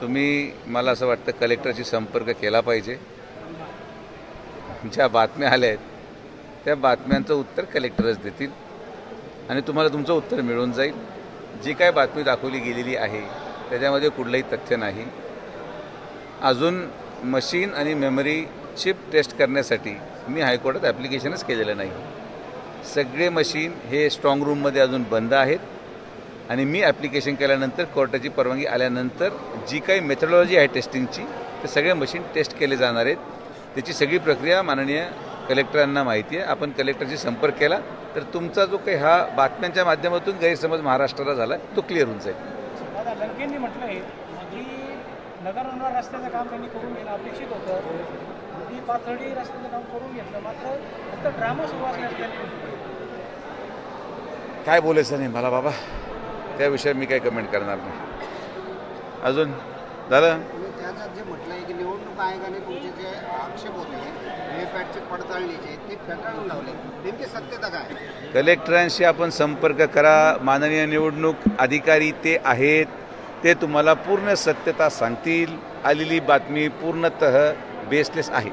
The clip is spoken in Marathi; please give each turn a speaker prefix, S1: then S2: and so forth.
S1: तुम्ही मला असं वाटतं कलेक्टरशी संपर्क केला पाहिजे. ज्या बातम्या आल्या आहेत त्या बातम्यांचं उत्तर कलेक्टरच देतील आणि तुम्हाला तुमचं उत्तर मिळून जाईल. जी काय बातमी दाखवली गेलेली आहे त्याच्यामध्ये कुठलंही तथ्य नाही. अजून मशीन आणि मेमरी चिप टेस्ट करण्यासाठी मी हायकोर्टात ॲप्लिकेशनच केलेलं नाही. सगळे मशीन हे स्ट्रॉंग रूममध्ये अजून बंद आहेत. आणि मी ॲप्लिकेशन केल्यानंतर कोर्टाची परवानगी आल्यानंतर जी काही मेथडॉलॉजी आहे टेस्टिंगची ते सगळे मशीन टेस्ट केले जाणार आहेत. त्याची सगळी प्रक्रिया माननीय कलेक्टरांना माहिती आहे. आपण कलेक्टरशी संपर्क केला तर तुमचा जो काही हा बातम्यांच्या माध्यमातून गैरसमज महाराष्ट्राला झाला तो क्लिअर होऊन जाईल.
S2: रस्त्याचं काम त्यांनी करून घेणं अपेक्षित होतं ती पाथर्डी रस्त्याचं काम करून घेतलं मात्र फक्त ड्रामा सुरू.
S1: काय बोलायचं नाही मला बाबा. त्या विषयावर मी काही कमेंट करणार नाही. अजून? झालं
S3: तुम्ही त्याच्यात जे म्हटलं आहे की निवडणूक आयोगाने तुमचे जे आक्षेप होते व्हीपॅटचे पडताळणीचे ते फेटाळून लावले. नेमकी सत्यता काय?
S1: कलेक्टरांशी आपण संपर्क करा. माननीय निवडणूक अधिकारी ते आहेत. ते तुम्हाला पूर्ण सत्यता सांगतील. आलेली बातमी पूर्णतः बेसलेस आहे.